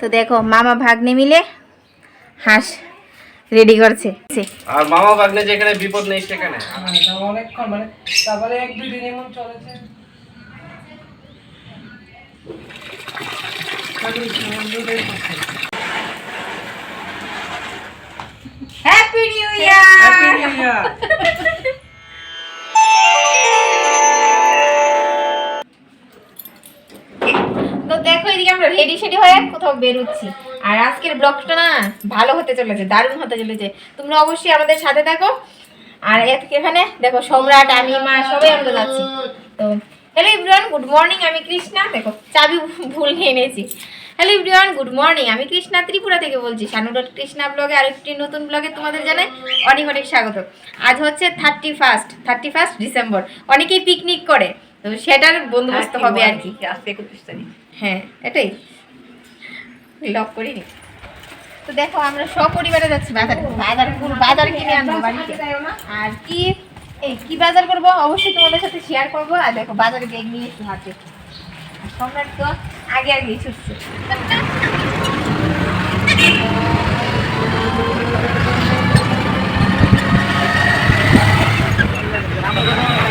তো দেখো মামা ভাগ্নে মিলে হাঁস রেডি করছে। আর মামা ভাগ্নে যেখানে বিপদ নেই সেখানে। অনেকক্ষণ মানে তারপরে এক দুই দিন এমন চলেছে হ্যাপি নিউ ইয়ার তো দেখো এদিকে আমরা রেডি সেডি হয়ে কোথাও বেরোচ্ছি। আর আজকের ব্লগটা না ভালো হতে চলেছে দারুণ হতে চলেছে। তোমরা অবশ্যই আমাদের সাথে থাকো। আর এখানে দেখো সম্রাট আমি মা সবাই আমরা যাচ্ছি। তো হ্যালো ইব্রিয়ান গুড মর্নিং আমি কৃষ্ণা। দেখো চাবি ভুল নিয়ে নিয়েছি হ্যালো ইব্রিয়ান গুড মর্নিং আমি কৃষ্ণা ত্রিপুরা থেকে বলছি। শানু ডট কৃষ্ণা ব্লগে আরেকটি নতুন ব্লগে তোমাদের জানাই অনেক অনেক স্বাগত। আজ হচ্ছে thirty first thirty first December picnic picnic করে তো সেটার বন্দোবস্ত হবে আর কি। হ্যাঁ এটাই। লক করিনি। তো দেখো আমরা সপরিবারে যাচ্ছি বাজারে। বাজার পুরো বাজার কিনে আনব বাড়িতে। আর কি এই কি বাজার করব? অবশ্যই তোমাদের সাথে শেয়ার করব। আর দেখো বাজারে ব্যাগ নিয়ে এসে হাতে। সম্রাট তো আগে আগে ছুটছে। দাঁড়া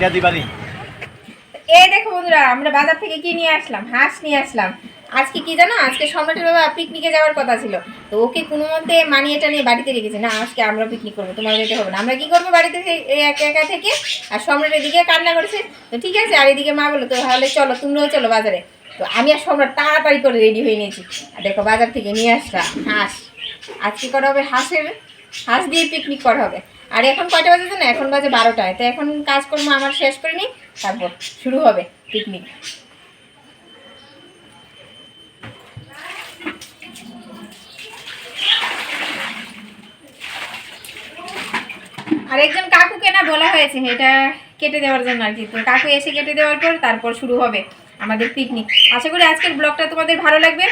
কে দিবানি? এই দেখো বন্ধুরা, আমরা বাজার থেকে কি নিয়ে আসলাম? হাঁস নিয়ে আসলাম। আজকে কি জানো? আজকে সম্রাটের বাবা পিকনিকে যাওয়ার কথা ছিল। তো ওকে কোনো মতে মানিয়ে টানিয়ে বাড়িতে রেখেছে। না, আজকে আমরা পিকনিক করব, তোমার যেতে হবে না। আমরা কি করব বাড়িতে একা একা থেকে? আর সম্রাটের দিকে কান্না করেছে। তো ঠিক আছে, আর এদিকে মা বলো তো তাহলে চলো, তোমরাও চলো বাজারে। তো আমি আর সম্রাট তাড়াতাড়ি করে রেডি হয়ে নিয়েছি। আর দেখো, বাজার থেকে নিয়ে আসলাম হাঁস। আজকে করা হবে হাঁসের, হাঁস দিয়ে পিকনিক করা হবে। আর এখন কয়টা বাজে না? এখন বাজে বারোটায়। তো এখন কাজকর্ম আমার শেষ করে নিই, তারপর শুরু হবে পিকনিক আর একজন কাকুকে না বলা হয়েছে, এটা কেটে দেওয়ার জন্য আর কি। তো কাকু এসে কেটে দেওয়ার পর তারপর শুরু হবে আমাদের পিকনিক আশা করি আজকের ব্লগটা তোমাদের ভালো লাগবে।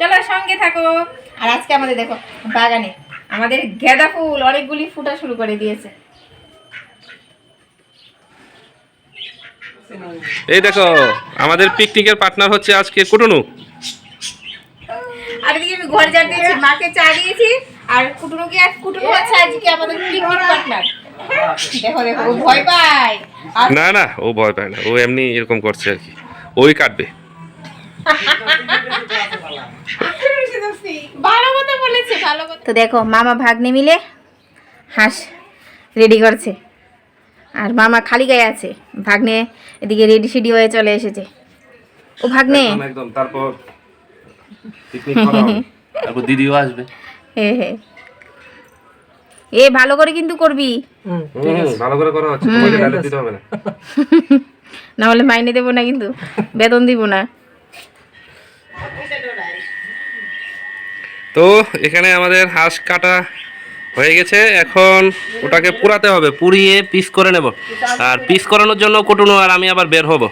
চলো সঙ্গে থাকো। আর আজকে আমাদের দেখো বাগানে আমাদের গেঁদা ফুল অনেকগুলি ফুটা শুরু করে দিয়েছে। এই দেখো আমাদের পিকনিকের পার্টনার হচ্ছে আজকে কুটুনু। আর এদিকে আমি ঘর দিয়েছি মাকে চা দিয়েছি আর কুটুনুকে আর কুটুনু আছে আজকে আমাদের পিকনিক পার্টনার দেখো দেখো ও ভয় পায়। না না ও ভয় পায় না ও এমনি এরকম করছে আর কি। ওই কাটবে। তো দেখো মামা ভাগ্নে মিলে হাঁস রেডি করছে। আর মামা খালি গায়ে আছে। ভাগ্নে এদিকে রেডি সেডি হয়ে চলে এসেছে। ও ভাগ্নে। একদম, তারপর। তারপর দিদিও আসবে। হে হে। এ ভালো করে কিন্তু করবি। হুম, ভালো করে করা হচ্ছে। তোমাকে দিতে হবে না। না হলে মাইনে দেবো না কিন্তু। বেতন দিব না। তো এখানে আমাদের হাঁস কাটা হয়ে গেছে। এখন ওটাকে পুরাতে হবে, পুড়িয়ে পিস করে নেব। আর পিস করানোর জন্য কুটুনো আর আমি আবার বের হব।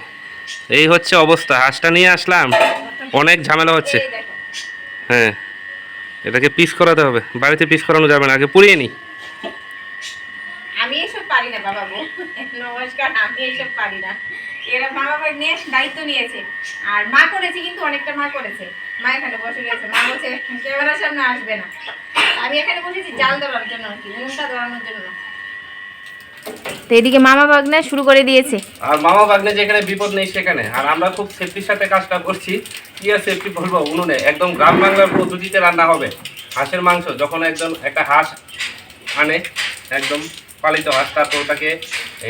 এই হচ্ছে অবস্থা। হাঁসটা নিয়ে আসলাম, অনেক ঝামেলা হচ্ছে। হ্যাঁ এটাকে পিস করাতে হবে। বাড়িতে পিস করানো যাবে না, আগে পুড়িয়ে নিই। আমি এসব পারি না, বাবা নমস্কার, আমি এসব পারি না। এরা বাবা নিয়ে দায়িত্ব নিয়েছে। আর মা করেছে কিন্তু, অনেকটা মা করেছে। মা এখানে বসে রয়েছে মা বলছে ক্যামেরার সামনে আসবে না। আমি এখানে বসেছি জাল দেওয়ার জন্য আর কি উনুনটা দেওয়ানোর জন্য। তো এদিকে মামা বাগনা শুরু করে দিয়েছে। আর মামা ভাগ্নে যেখানে বিপদ নেই সেখানে। আর আমরা খুব সেফটির সাথে কাজটা করছি। কি আর সেফটি বলব উনুনে একদম গ্রাম বাংলার পদ্ধতিতে রান্না হবে। হাঁসের মাংস যখন একদম একটা হাঁস আনে একদম পালিত হাঁস তারপর ওটাকে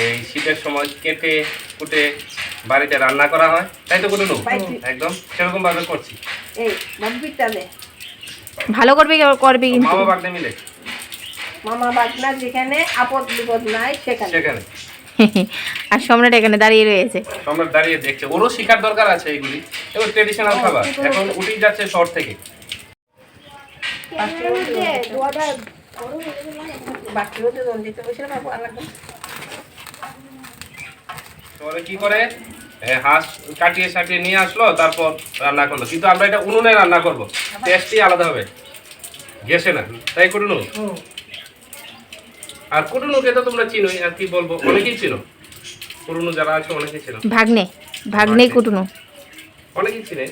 এই শীতের সময় কেটে কুটে বাড়িতে রান্না করা হয়। তাই তো কুটুনু একদম সেরকম ভাবে করছি। এই ভালো করবে করবে কিন্তু। মামা বাগনে মিলে। মামা বাগনা যেখানে আপদ বিপদ নাই সেখানে। সেখানে। আর সম্রাট এখানে দাঁড়িয়ে রয়েছে। সম্রাট দাঁড়িয়ে দেখছে। ওরও শিকার দরকার আছে এইগুলি। এবার ট্রেডিশনাল খাবার। এখন উঠেই যাচ্ছে শহর থেকে। কি করে? হাঁস কাটিয়ে সাটিয়ে নিয়ে আসলো তারপর রান্না করল। কিন্তু আমরা এটা উনুনে রান্না করব। টেস্টই আলাদা হবে। গেছে না? তাই কুটুনু? আর কুটুনুকে তো তোমরা চিনোই আর কি বলব? অনেকেই চিনো। কুটুনু যারা আছে অনেকেই চিনো। ভাগ্নে। ভাগ্নে কুটুনো। অনেকেই চিনে।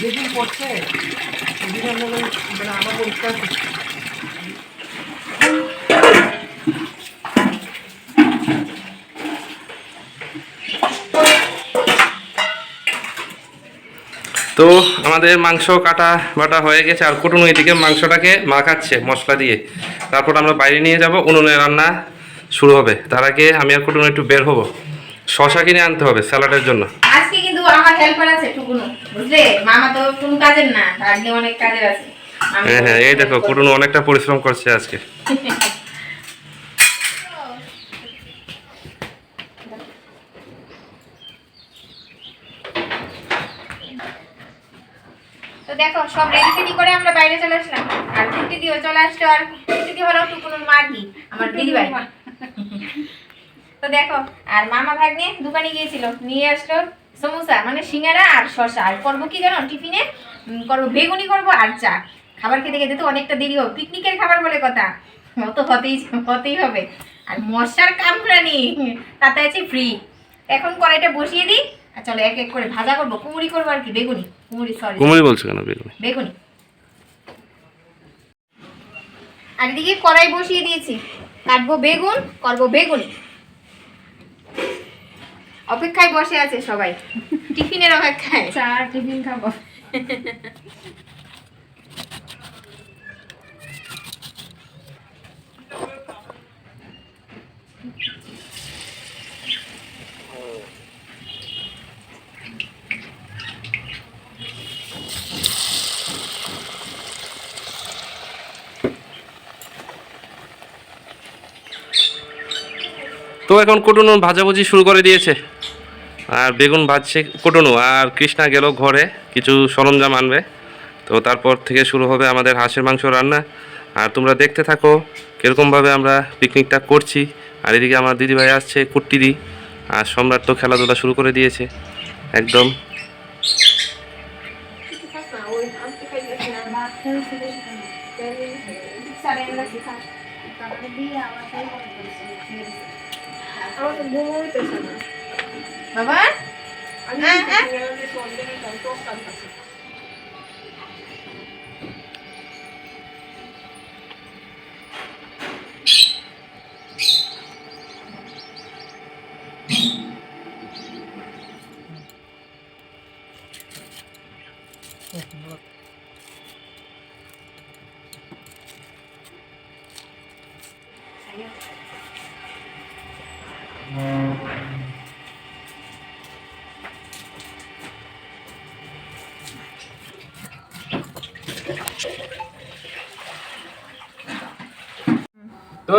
যেদিন পড়ছে সেদিন আমরা মানে আমার পরিষ্কার তো আমাদের মাংস কাটা বাটা হয়ে গেছে আর কুটুনু এদিকে মাংসটাকে মাখাচ্ছে মশলা দিয়ে। তারপর আমরা বাইরে নিয়ে যাব উনুনে রান্না শুরু হবে। তার আগে আমি আর কুটুনু একটু বের হব। শশা কিনে আনতে হবে স্যালাডের জন্য। আজকে কিন্তু আমার হেল্পার আছে টুকুনো বুঝলে? মামা তো কোনো কাজের না ভাগ্নে অনেক কাজের আছে। হ্যাঁ হ্যাঁ এই দেখো কুটুনু অনেকটা পরিশ্রম করছে আজকে তো দেখো সব রেডি সেডি করে আমরা বাইরে চলে আসলাম। আর কুটি চলে আসলো, আর কুটি দি হলো টুকুনুর মার্গি, আমার দিদি ভাই তো দেখো, আর মামা ভাগ্নে দোকানে গিয়েছিল, নিয়ে আসলো সমোসা মানে সিঙ্গারা আর শসা। আর করব কি জানো, টিফিনে? করব বেগুনি করব আর চা। খাবার খেতে খেতে তো অনেকটা দেরি হবে। পিকনিকের খাবার বলে কথা। অত হতেই হতেই হবে। আর মশার কামড়ানি, তাতে আছে ফ্রি এখন কড়াইটা বসিয়ে দিই। আর চলো এক এক করে ভাজা করব। কুমড়ি করব আর কি বেগুনি। কুমড়ি সরি কুমড়ি বলছো কেন বেগুনি? বেগুনি। আর এদিকে কড়াই বসিয়ে দিয়েছি। কাটবো বেগুন করব বেগুনি। অপেক্ষায় বসে আছে সবাই। টিফিনের অপেক্ষায়। চা টিফিন খাব। তো এখন কুটুনু ভাজাভুজি শুরু করে দিয়েছে। আর বেগুন ভাজছে কুটুনু। আর কৃষ্ণা গেল ঘরে, কিছু সরঞ্জাম আনবে। তো তারপর থেকে শুরু হবে আমাদের হাঁসের মাংস রান্না। আর তোমরা দেখতে থাকো কীরকমভাবে আমরা পিকনিকটা করছি। আর এদিকে আমার দিদিভাই আসছে, কুট্টিদি। আর সম্রাট তো খেলাধুলা শুরু করে দিয়েছে। একদম। আমার তো ঘুম হইতেছে না বাবা আমি হ্যাঁ, হ্যাঁ। সিঙ্গারা দিয়ে সন্ধ্যে খাই, তো কাঁদতাছে। তো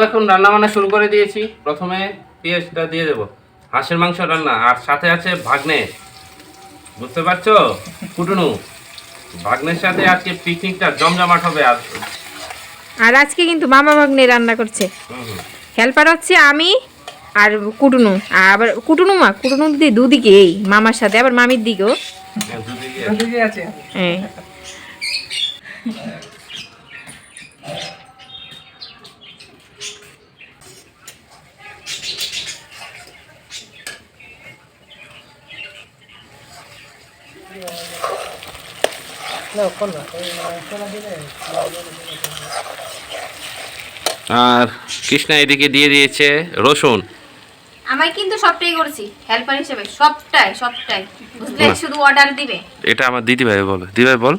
এখন রান্না বান্না শুরু করে দিয়েছি। প্রথমে পেঁয়াজটা দিয়ে দেবো। হাঁসের মাংস রান্না। আর সাথে আছে ভাগ্নে। বুঝতে পারছ? কুটুনু ভাগ্নের সাথে আজকে পিকনিকটা জমজমাট হবে আর আর আজকে কিন্তু মামা ভাগ্নে রান্না করছে। হেল্পার হচ্ছে আমি আর কুটুনু। আর আবার কুটুনু মা কুটুনু দিদি দুদিকে এই মামার সাথে আবার মামির দিকেও। হ্যাঁ, দুদিকে ওদিকে আছে হ্যাঁ না কোন না কোন দিলে আর কৃষ্ণা এদিকে দিয়ে দিয়েছে রসুন। আমায় কিন্তু সবটাই করছি হেল্পার হিসেবে সবটাই সবটাই। বুঝলে? শুধু অর্ডার দিবে। এটা আমার দিদি ভাই বল। দিদি ভাই বল।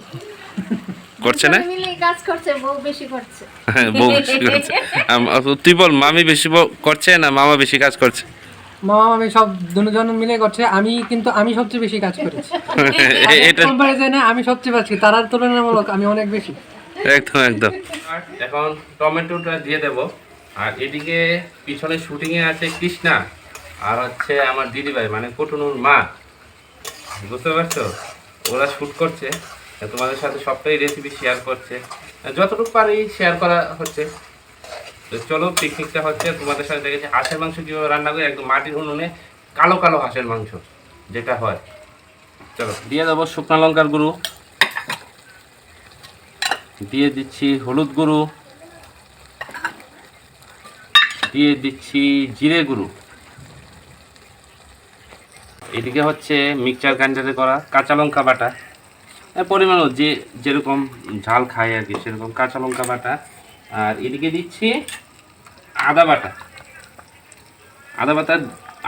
করছে না? কাজ করছে বউ বেশি করছে। হ্যাঁ, বউ বেশি করছে। তুই বল মামি বেশি করছে না মামা বেশি কাজ করছে? মামা আমি সব দুজন মিলে করছে আমি কিন্তু আমি সবচেয়ে বেশি কাজ করেছি। এটা কম্পারিজনে আমি সবচেয়ে বেশি তারার তুলনামূলক আমি অনেক বেশি। একদম একদম। এখন টমেটোটা দিয়ে দেব আর এদিকে পিছনে শুটিং এ আছে কৃষ্ণা আর হচ্ছে আমার দিদিভাই মানে কুটুনুর মা। বুঝতে পারছ? ওরা শুট করছে তোমাদের সাথে সবটাই রেসিপি শেয়ার করছে। যতটুকু পারি শেয়ার করা হচ্ছে। তো চলো পিকনিকটা হচ্ছে তোমাদের সাথে দেখেছি। হাঁসের মাংস কীভাবে রান্না করি? একদম মাটির উনুনে কালো কালো হাঁসের মাংস, যেটা হয়। চলো, দিয়ে দেবো শুকনো লঙ্কার গুঁড়ো। দিয়ে দিচ্ছি হলুদ গুঁড়ো। দিয়ে দিচ্ছি জিরে গুঁড়ো। এদিকে হচ্ছে মিক্সচার গ্রাইন্ডারে করা কাঁচা লঙ্কা বাটা। এর পরিমাণ যে যেরকম ঝাল খায় আর কি, সেরকম কাঁচা লঙ্কা বাটা। আর এদিকে দিচ্ছি আদা বাটা। আদা বাটা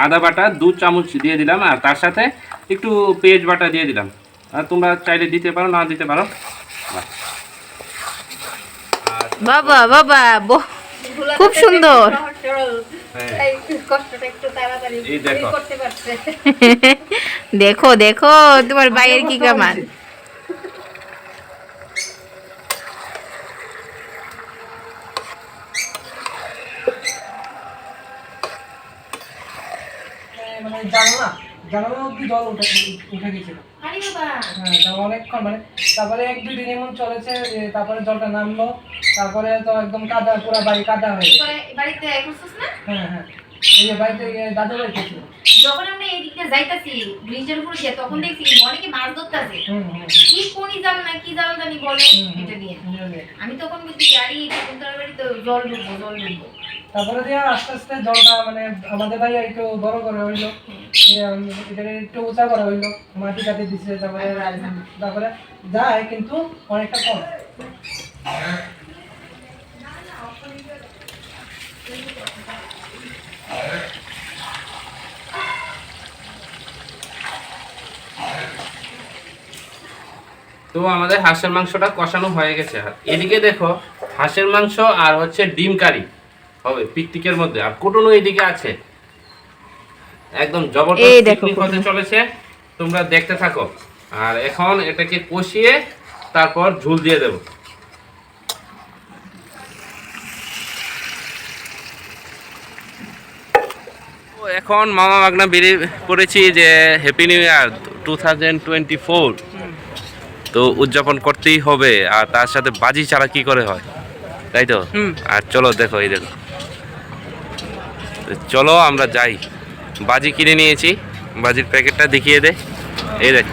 আদা বাটা দু চামচ দিয়ে দিলাম আর তার সাথে একটু পেঁয়াজ বাটা দিয়ে দিলাম। আর তোমরা চাইলে দিতে পারো না দিতে পারো। বাবা বাবা খুব সুন্দর। হ্যাঁ, কষ্টটা একটু তাড়াতাড়ি এই দেখো। দেখো দেখো তোমার ভাইয়ের কি কামান জানলা জানালা অব্দি জল উঠে উঠে গেছিল। হ্যাঁ তা অনেকক্ষণ মানে তারপরে এক দুই দিন এমন চলেছে তারপরে জলটা নামলো তারপরে তো একদম কাদা পুরা বাড়ি কাদা হয়ে গেছে। হ্যাঁ হ্যাঁ। যখন আমরা এই দিকটা যাইতাছি ব্রিজের উপরে দিয়ে তখন দেখছি অনেকে মাছ ধরতেছে। কি কোনি জাল না কি জাল জানি বলে এটা হুম। আমি তখন বলছি আরে এটা কুন্তলার বাড়ি তো জল ডুববো জল ডুববো তারপরে দিয়ে আস্তে আস্তে জলটা মানে আমাদের ভাই একটু বড় করে হইল। এটাকে একটু উঁচা করা হইল। মাটি কাটি দিচ্ছে তারপরে তারপরে যায় কিন্তু অনেকটা কম। তো আমাদের হাঁসের মাংসটা কষানো হয়ে গেছে। আর এদিকে দেখো হাঁসের মাংস আর হচ্ছে ডিম কারি হবে পিকনিকের মধ্যে। আর কুটুনো এদিকে আছে। একদম জবরদস্ত হতে চলেছে। তোমরা দেখতে থাকো। আর এখন এটাকে কষিয়ে তারপর ঝুল দিয়ে দেবো। এখন মামা মাগনা বেরিয়ে পড়েছি যে happy new year two thousand twenty four তো উদযাপন করতেই হবে আর তার সাথে বাজি ছাড়া কি করে হয়? তাই তো? আর চলো দেখো এই দেখো। চলো আমরা যাই। বাজি কিনে নিয়েছি। বাজির প্যাকেটটা দেখিয়ে দে। এই দেখ।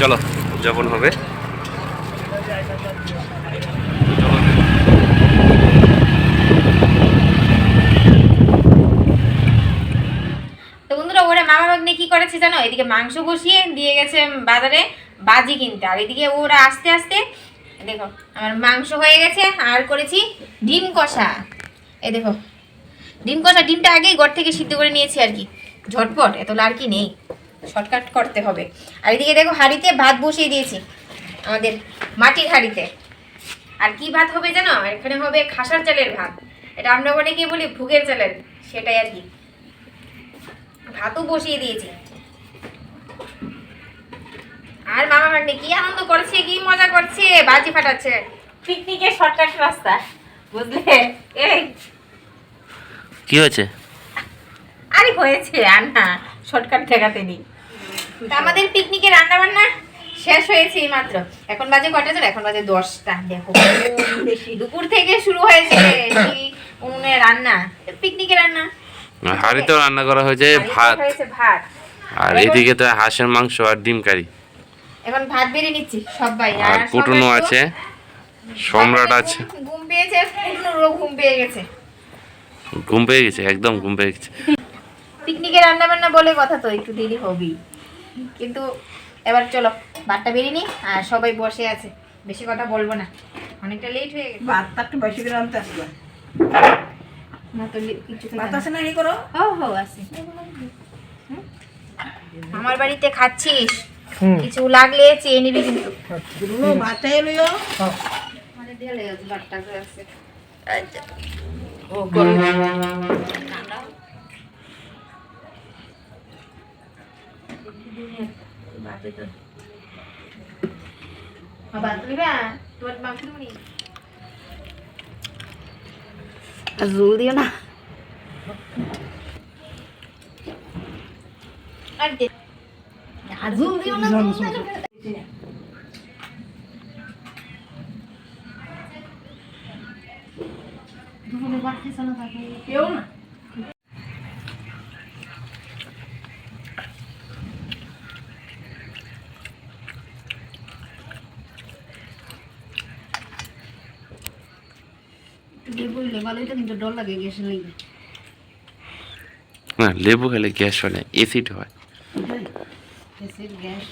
চলো উদযাপন হবে তো বন্ধুরা ওরা মামা ভাগ্নে কি করেছে জানো? এদিকে মাংস বসিয়ে দিয়ে গেছে বাজারে বাজি কিনতে। আর এদিকে ওরা আস্তে আস্তে, দেখো, আমার মাংস হয়ে গেছে, আর করেছি ডিম কষা। এ দেখো, ডিম কষা, ডিমটা আগেই ঘর থেকে সিদ্ধ করে নিয়েছি আর কি। ঝটপট, এত আর কি নেই। শর্টকাট করতে হবে। আর এদিকে দেখো, হাঁড়িতে ভাত বসিয়ে দিয়েছি, আমাদের মাটির হাঁড়িতে। আর কি ভাত হবে জানো? এখানে হবে খাসার চালের ভাত। এটা আমরা অনেকে বলি ভুগের চালের, সেটাই আর কি। ভাতও বসিয়ে দিয়েছি। আর মামা ভাগ্নে কি আনন্দ করছে কি মজা করছে? বাজি ফাটাচ্ছে। পিকনিকের শর্টকাট রাস্তা বুঝলে? এই। কি হয়েছে? আরে হয়েছে আর না শর্টকাট ঠেকাতে নেই। তা আমাদের পিকনিকে রান্না বান্না শেষ হয়েছে এই মাত্র এখন বাজে কটা চলে এখন বাজে দশটা। দেখো দুপুর থেকে শুরু হয়েছে উনুনে রান্না? পিকনিকে রান্না। হাঁড়িতেও রান্না করা হয়েছে ভাত। হয়েছে ভাত। আর এদিকে তো হাঁসের মাংস আর ডিম কারি। এখন ভাত বেরিয়ে নিচ্ছি সবাই। আর কুটুনো আছে সম্রাট আছে। ঘুম- পেয়েছে কুটুনোরও ঘুম পেয়ে গেছে। ঘুম পেয়ে গেছে একদম ঘুম পেয়ে গেছে। পিকনিকে রান্না বান্না বলে কথা তো একটু দেরি হবেই। কিন্তু এবার চলো ভাতটা বেরিয়ে নি আর সবাই বসে আছে। বেশি কথা বলব না অনেকটা লেট হয়ে গেছে। ভাতটা একটু বেশি করে আনতে আসবে। না তো কিছু না। আছে না এই করো। ও হো আছে? আমার বাড়িতে খাচ্ছিস? কিছু লাগলে চেয়ে নিবি কিন্তু। আচ্ছা। হ্যাঁ। মানে ঢেলে আছে বাট্টা করে আছে আচ্ছা আবার তুলিবা তোমার মাংস তুমি আর জল দিও না আর দে আর জল দিও না জল, জল জল, না। দুপুরে বাড়তেছে না থাকে কেউ না। বললে কিন্তু ডর লাগে গ্যাসের লেগে। না লেবু খেলে গ্যাস হয় না এসিড হয়। গ্যাস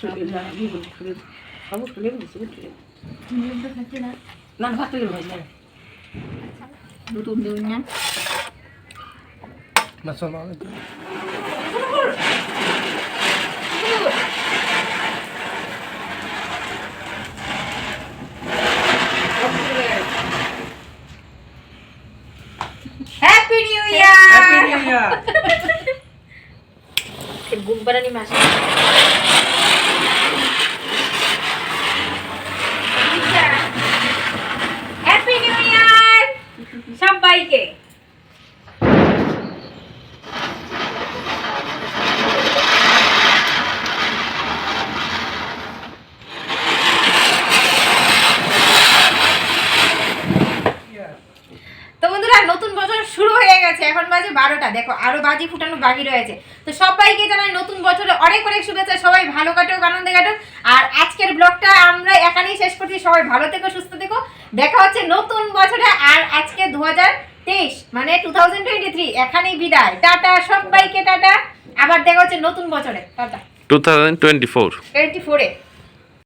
না ভাত তৈরি হয় না দুটো দেউন না মশলা happy new year happy new year ঘুম পাড়ানি মাসে হ্যাপি নিউ ইয়ার সবাইকে তো বন্ধুরা নতুন বছর শুরু হয়ে গেছে এখন বাজে বারোটা দেখো আরও বাজি ফুটানো বাকি রয়েছে। তো সবাইকে জানাই নতুন বছরে অনেক অনেক শুভেচ্ছা সবাই ভালো কাটুক আনন্দে কাটুক। আর আজকের ব্লগটা আমরা এখানেই শেষ করছি সবাই ভালো থেকো সুস্থ থেকো। দেখা হচ্ছে নতুন বছরে আর আজকে দু তেইশ মানে টু থাউজেন্ড টোয়েন্টি থ্রি এখানেই বিদায়। টাটা সবাইকে টাটা। আবার দেখা হচ্ছে নতুন বছরে। Ta-ta. Two thousand twenty four twenty ফোরে